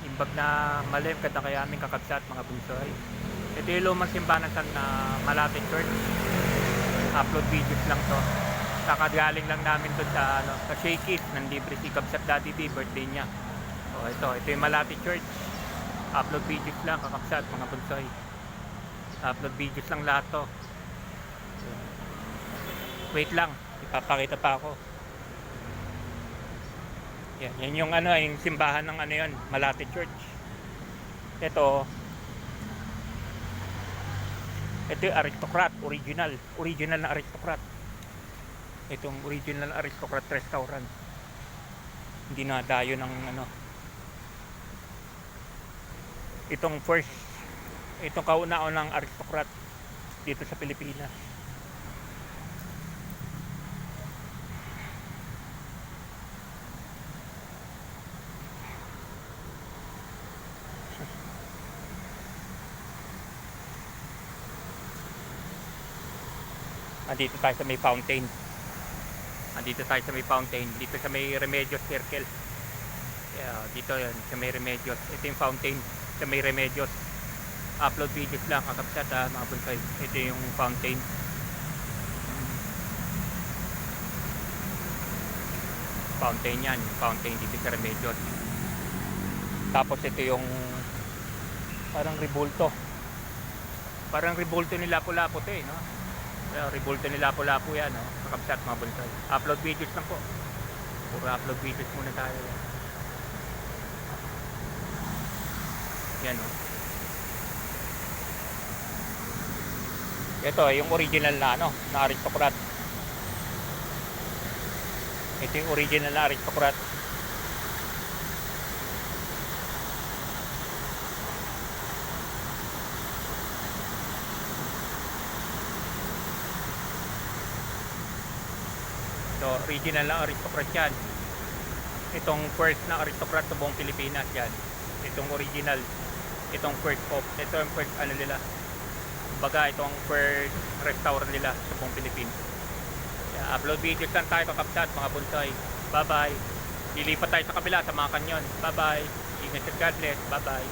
Imbag na malim kada kaya aming kakabsat mga bunsoy. Ito yung lumang simbahan sa na Malate Church. Upload videos lang to. Kakagaling lang namin doon sa ano, sa Shakey's ng libre si Kabsat Daddy D birthday niya. O ito, ito yung Malate Church. Upload videos lang kakabsat mga bunsoy. Upload videos lang lahat to. Wait lang, ipapakita pa ako. Yan, yan yung ano, yung simbahan ng ano yun, Malate Church. Ito, ito yung aristocrat, original. Original na aristocrat. Itong original na aristocrat restaurant. Hindi na dayo ng ano. Itong first, itong kauna-unang aristocrat dito sa Pilipinas. Andito tayo sa may fountain. Andito tayo sa may fountain. Dito sa may Remedios Circle. Yeah, dito yan, sa may Remedios. Ito yung fountain sa may Remedios. Upload videos lang kakapsat ha, mga bunsay. Ito yung fountain. Fountain yan, yung fountain dito sa Remedios. Tapos ito yung parang rebulto. Parang rebulto ni Lapu-Lapu to eh, no? Uh, revolta ni Lapu-Lapu yan, no? Kakabsat mga bonsai. Upload videos lang po. Puro upload videos muna tayo. Yan, no? Ito, yung original na, ano, na aristocrat. Ito yung original na aristocrat. So, original na aristocrat yan. Itong first na aristocrat sa buong Pilipinas yan. Itong original. Itong first of. Ito yung first ano nila. Baga itong first restaurant nila sa buong Pilipinas. Yeah, upload videos lang tayo kakapsat mga bonsai. Bye bye. Lilipat tayo sa kabila sa mga kanyon. Bye bye. Ingat at God bless. Bye bye.